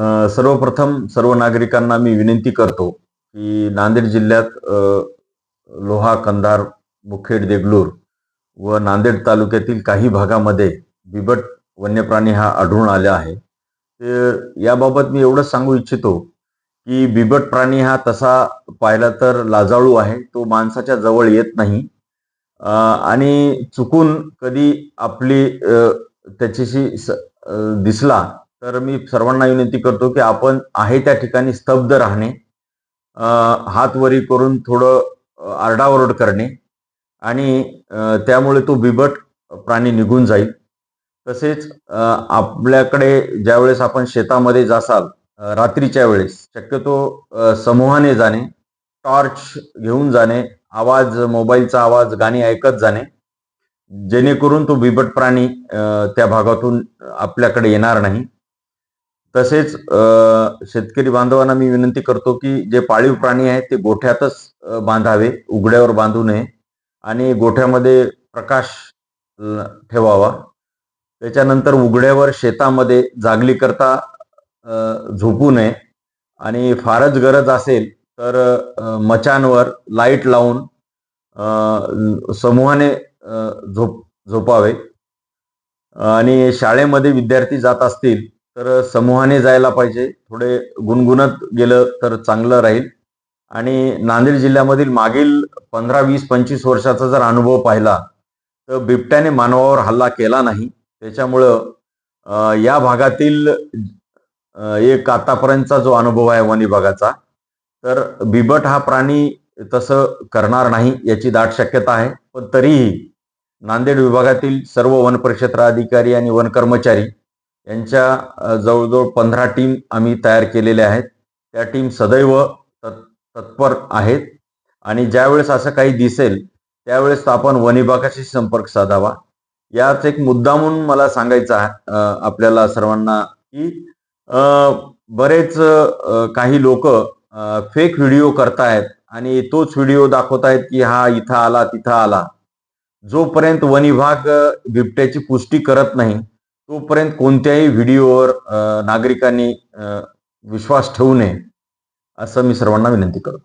सर्वप्रथम सर्व नागरिकांना मी विनंती करतो की नांदेड जिल्ह्यात लोहा कंधार मुखेड देगलूर व नांदेड तालुक्यातील काही भागामध्ये बिबट वन्यप्राणी हा आढळून आला आहे. तर याबाबत मी एवढंच सांगू इच्छितो की बिबट प्राणी हा तसा पाहिला तर लाजाळू आहे तो माणसाच्या जवळ येत नाही. आणि चुकून कधी आपली त्याच्याशी स- दिसला तर मी सर्वांना विनंती करतो की आपण आहे त्या ठिकाणी स्तब्ध राहणे हातवरी हात वरी करून थोडं आरडाओरड करणे आणि त्यामुळे तो बिबट प्राणी निघून जाईल. तसेच आपल्याकडे ज्यावेळेस आपण शेतामध्ये जासाल रात्रीच्या वेळेस शक्यतो समूहाने जाणे टॉर्च घेऊन जाणे आवाज मोबाईलचा आवाज गाणी ऐकत जाणे जेणेकरून तो बिबट प्राणी त्या भागातून आपल्याकडे येणार नाही. तसेच शेतकरी बांधवांना मी विनंती करतो की जे पाळीव प्राणी आहेत ते गोठ्यातच बांधावे उघड्यावर बांधू नये आणि गोठ्यामध्ये प्रकाश ठेवावा. त्याच्यानंतर उघड्यावर शेतामध्ये जागली करता झोपू नये आणि फारच गरज असेल तर मचांवर लाइट लावून समूहाने झोप झोपावे. आणि शाळेमध्ये विद्यार्थी जात असतील तर समूहाने जायला पाहिजे. थोडे गुणगुणत गेलं तर चांगलं राहील. आणि नांदेड जिल्ह्यामधील मागील पंधरा वीस पंचवीस वर्षाचा जर अनुभव पाहिला तर बिबट्याने मानवावर हल्ला केला नाही. त्याच्यामुळं या भागातील एक आतापर्यंतचा जो अनुभव आहे वन विभागाचा तर बिबट हा प्राणी तसं करणार नाही याची दाट शक्यता आहे. पण तरीही नांदेड विभागातील सर्व वन परिक्षेत्र अधिकारी आणि वन कर्मचारी यांच्या जवळजवळ पंधरा टीम आम्ही तयार केलेल्या आहेत. त्या टीम सदैव तत् तत्पर आहेत. आणि ज्यावेळेस असं काही दिसेल त्यावेळेस आपण वन विभागाशी संपर्क साधावा. याच एक मुद्दा म्हणून मला सांगायचं आहे आपल्याला सर्वांना की बरेच काही लोक फेक व्हिडिओ करतायत आणि तोच व्हिडिओ दाखवतायत की हा इथं आला तिथं आला. जोपर्यंत वनविभाग बिबट्याची पुष्टी करत नाही तोपर्यंत कोणत्याही व्हिडिओवर नागरिकांनी विश्वास ठेवू नये असं मी सर्वांना विनंती करतो.